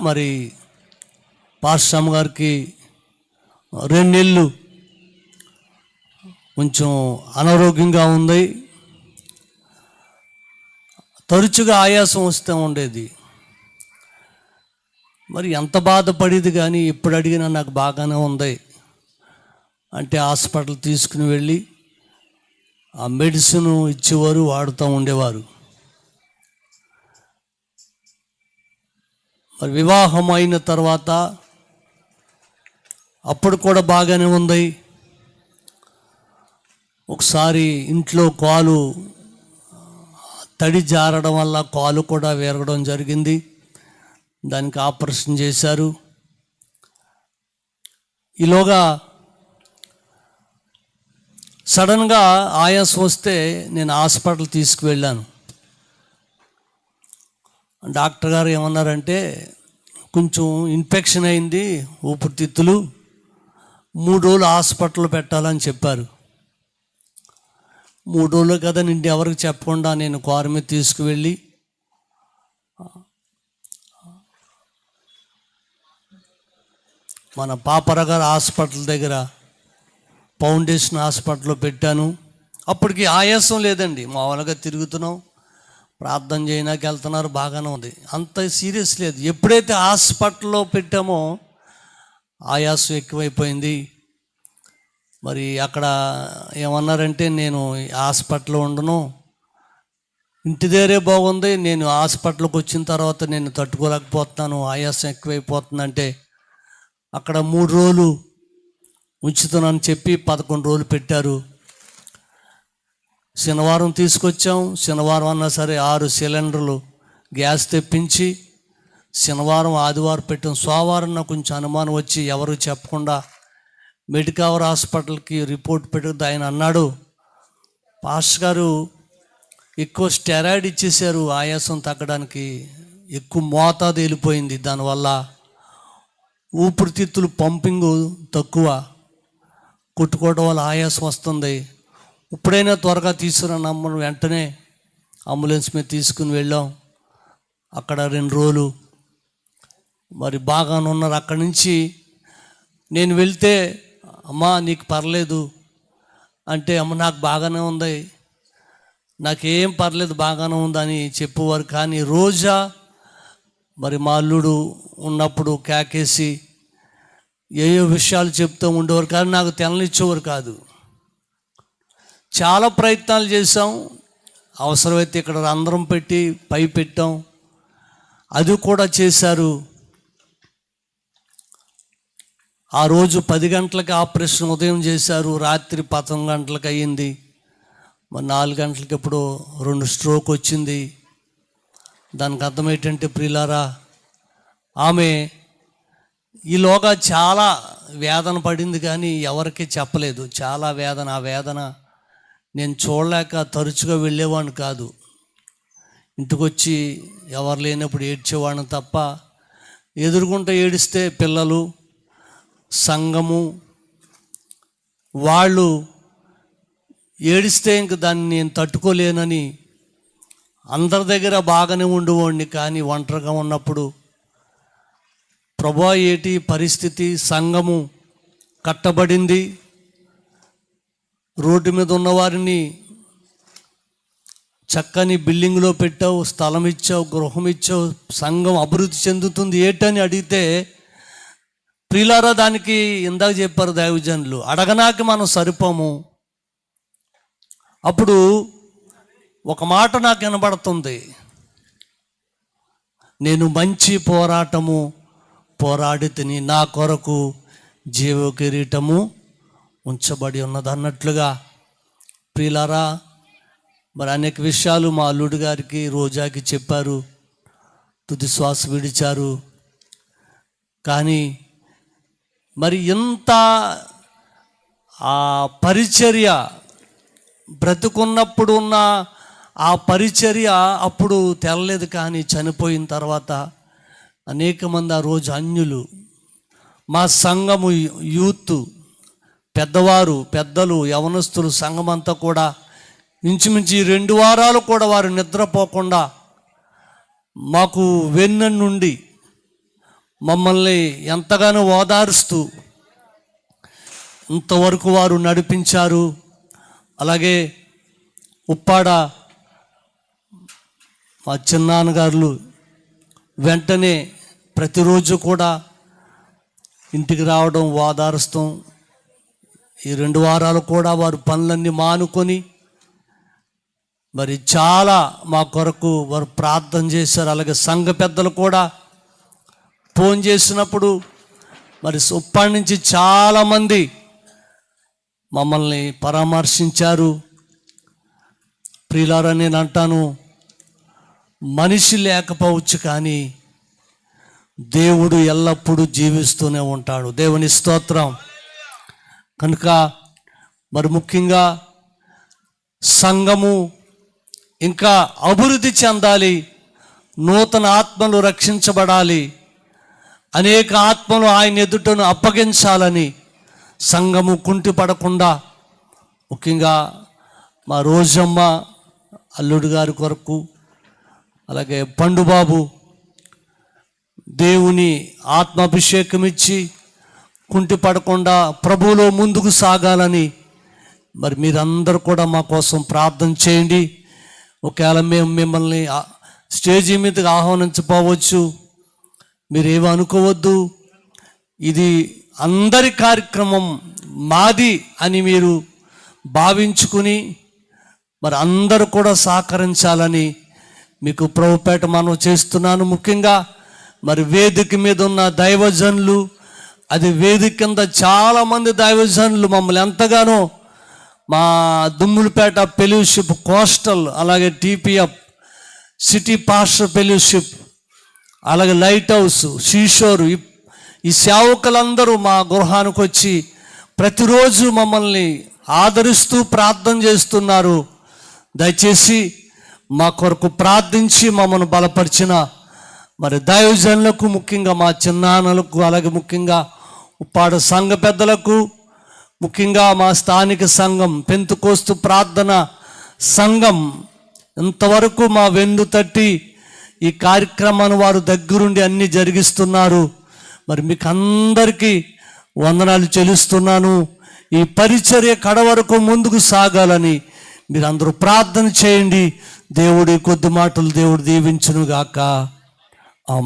మరి పాశ్రమ గారికి రెండేళ్ళు కొంచెం అనారోగ్యంగా ఉంది. తరచుగా ఆయాసం వస్తూ ఉండేది. మరి ఎంత బాధపడేది కానీ ఎప్పుడు అడిగినా నాకు బాగానే ఉంది. అంటే హాస్పిటల్ తీసుకుని వెళ్ళి ఆ మెడిసిన్ ఇచ్చేవారు వాడుతూ ఉండేవారు. మరి వివాహం అయిన తర్వాత అప్పుడు కూడా బాగానే ఉంది. ఒకసారి ఇంట్లో కాలు తడి జారడం వల్ల కాలు కూడా విరగడం జరిగింది. దానికి ఆపరేషన్ చేశారు. ఈలోగా సడన్గా ఆయాసం వస్తే నేను హాస్పిటల్ తీసుకువెళ్ళాను. డాక్టర్ గారు ఏమన్నారంటే కొంచెం ఇన్ఫెక్షన్ అయింది ఊపిరితిత్తులు మూడు రోజులు హాస్పిటల్ పెట్టాలని చెప్పారు. మూడు రోజులు కదా నిండి ఎవరికి చెప్పకుండా నేను కారు మీద తీసుకువెళ్ళి మన పాపరగారు హాస్పిటల్ దగ్గర ఫౌండేషన్ హాస్పిటల్లో పెట్టాను. అప్పటికి ఆయాసం లేదండి. మామూలుగా తిరుగుతున్నాం. ప్రార్థన చేయడానికి వెళ్తున్నారు బాగానే ఉంది. అంత సీరియస్ లేదు. ఎప్పుడైతే హాస్పిటల్లో పెట్టామో ఆయాసం ఎక్కువైపోయింది. మరి అక్కడ ఏమన్నారంటే నేను హాస్పిటల్లో ఉండను. ఇంటి దగ్గరే బాగుంది. నేను హాస్పిటల్కి వచ్చిన తర్వాత నేను తట్టుకోలేకపోతున్నాను. ఆయాసం ఎక్కువైపోతుందంటే అక్కడ మూడు రోజులు ఉంచుతున్నాను చెప్పి పదకొండు రోజులు పెట్టారు. శనివారం తీసుకొచ్చాం. శనివారం అన్నా సరే ఆరు సిలిండర్లు గ్యాస్ తెప్పించి శనివారం ఆదివారం పెట్టాం సోమవారం నాకు కొంచెం అనుమానం వచ్చి ఎవరు చెప్పకుండా మెడికవర్ హాస్పిటల్కి రిపోర్ట్ పెట్టదు ఆయన అన్నాడు. పాస్ గారు ఎక్కువ స్టెరాయిడ్ ఇచ్చేశారు ఆయాసం తగ్గడానికి ఎక్కువ మోతాదు వెళ్ళిపోయింది. దానివల్ల ఊపిరితిత్తులు పంపింగ్ తక్కువ కొట్టుకోవడం వల్ల ఆయాసం వస్తుంది. ఇప్పుడైనా త్వరగా తీసుకురా నమ్మను వెంటనే అంబులెన్స్ మీద తీసుకుని వెళ్ళాం. అక్కడ రెండు రోజులు. మరి బాగానే ఉన్నారు. అక్కడి నుంచి నేను వెళ్తే అమ్మా నీకు పర్లేదు. అంటే అమ్మ నాకు బాగానే ఉంది. నాకేం పర్లేదు బాగానే ఉందని చెప్పేవారు. కానీ రోజా మరి మా అల్లుడు ఉన్నప్పుడు కేకేసి ఏయో విషయాలు చెప్తూ ఉండేవారు. కానీ నాకు తెలనిచ్చేవారు కాదు. చాలా ప్రయత్నాలు చేసాం అవసరమైతే ఇక్కడ రంధ్రం పెట్టి పై పెట్టాం. అది కూడా చేశారు. ఆ రోజు పది గంటలకి ఆపరేషన్ ఉదయం చేశారు. రాత్రి పదకొండు గంటలకు అయ్యింది. మరి నాలుగు గంటలకి ఇప్పుడు రెండు స్ట్రోక్ వచ్చింది. దానికి అర్థం ఏంటంటే ప్రిలారా ఆమె ఈలోగా చాలా వేదన పడింది కానీ ఎవరికి చెప్పలేదు. చాలా వేదన ఆ వేదన నేను చూడలేక తరచుగా వెళ్ళేవాడిని కాదు. ఇంటికొచ్చి ఎవరు లేనప్పుడు ఏడ్చేవాడిని తప్ప ఎదురుకుంటూ ఏడిస్తే పిల్లలు సంఘము వాళ్ళు ఏడిస్తే ఇంక దాన్ని నేను తట్టుకోలేనని అందరి దగ్గర బాగానే ఉండేవాడిని. కానీ ఒంటరిగా ఉన్నప్పుడు ప్రభా ఏటి పరిస్థితి సంఘము కట్టబడింది. రోడ్డు మీద ఉన్నవారిని చక్కని బిల్డింగ్లో పెట్టావు స్థలం ఇచ్చావు గృహం ఇచ్చావు సంఘం అభివృద్ధి చెందుతుంది ఏటని అడిగితే ప్రియులారా దానికి ఇందాక చెప్పారు దైవజనులు అడగనాకి మనం సరిపోము. అప్పుడు ఒక మాట నాకు వినబడుతుంది. నేను మంచి పోరాటము పోరాడితిని నా కొరకు జీవ కిరీటము ఉంచబడి ఉన్నది అన్నట్లుగా. ప్రియులారా మరి అనేక విషయాలు మా అల్లుడు గారికి రోజాకి చెప్పారు. తుది శ్వాస విడిచారు. కానీ మరి ఎంత ఆ పరిచర్య బ్రతుకున్నప్పుడు ఉన్న ఆ పరిచర్య అప్పుడు తెరలేదు కానీ చనిపోయిన తర్వాత అనేక మంది ఆ రోజు అన్యులు మా సంఘము యూత్ పెద్దవారు పెద్దలు యవనస్తులు సంఘమంతా కూడా ఇంచుమించి రెండు వారాలు కూడా వారు నిద్రపోకుండా మాకు వెన్న నుండి మమ్మల్ని ఎంతగానో ఓదారుస్తూ ఇంతవరకు వారు నడిపించారు. అలాగే ఉప్పాడ మా చిన్నాన్నగారులు వెంటనే ప్రతిరోజు కూడా ఇంటికి రావడం ఓదారుస్తాం. ఈ రెండు వారాలు కూడా వారు పనులన్నీ మానుకొని మరి చాలా మా కొరకు వారు ప్రార్థన చేశారు. అలాగే సంఘ పెద్దలు కూడా ఫోన్ చేసినప్పుడు మరి ఉప్పాడి నుంచి చాలామంది మమ్మల్ని పరామర్శించారు. ప్రియులారా నేను అంటాను మనిషి లేకపోవచ్చు కానీ దేవుడు ఎల్లప్పుడూ జీవిస్తూనే ఉంటాడు. దేవుని స్తోత్రం. కనుక మరి ముఖ్యంగా సంఘము ఇంకా అభివృద్ధి చెందాలి నూతన ఆత్మలు రక్షించబడాలి అనేక ఆత్మలు ఆయన ఎదుటను అప్పగించాలని సంఘము కుంటిపడకుండా ముఖ్యంగా మా రోజమ్మ అల్లుడు గారి కొరకు అలాగే పండుబాబు దేవుని ఆత్మాభిషేకం ఇచ్చి కుంటిపడకుండా ప్రభువులో ముందుకు సాగాలని. మరి మీరందరూ కూడా మా కోసం ప్రార్థన చేయండి. ఒకవేళ మేము మిమ్మల్ని ఆ- స్టేజీ మీదకి ఆహ్వానించపోవచ్చు మీరేమీ అనుకోవద్దు. ఇది అందరి కార్యక్రమం మాది అని మీరు భావించుకుని మరి అందరూ కూడా సహకరించాలని మీకు ప్రభుపేట మనం చేస్తున్నాను. ముఖ్యంగా మరి వేదిక మీద ఉన్న దైవజనులు అది వేదిక కింద చాలామంది దైవజనులు మమ్మల్ని ఎంతగానో మా దుమ్ములపేట ఫెలోషిప్ కోస్టల్ అలాగే టీపీఎఫ్ సిటీ పాస్టర్ ఫెలోషిప్ అలాగే లైట్ హౌస్ షీషోర్ ఈ సేవకులందరూ మా గృహానికి వచ్చి ప్రతిరోజు మమ్మల్ని ఆదరిస్తూ ప్రార్థన చేస్తున్నారు. దయచేసి మా కొరకు ప్రార్థించి మమ్మల్ని బలపరిచిన మరి దైవజనులకు ముఖ్యంగా మా చిన్నాన్నలకు అలాగే ముఖ్యంగా ఉప్పాడ సంఘ పెద్దలకు ముఖ్యంగా మా స్థానిక సంఘం పెంతుకోస్తు ప్రార్థన సంఘం ఇంతవరకు మా వెన్ను తట్టి ఈ కార్యక్రమాన్ని వారు దగ్గరుండి అన్ని జరిగిస్తున్నారు. మరి మీకు అందరికీ వందనాలు చెల్లిస్తున్నాను. ఈ పరిచర్య కడ వరకు ముందుకు సాగాలని మీరు అందరూ ప్రార్థన చేయండి. దేవుడి కొద్ది మాటలు దేవుడు దీవించునుగాక.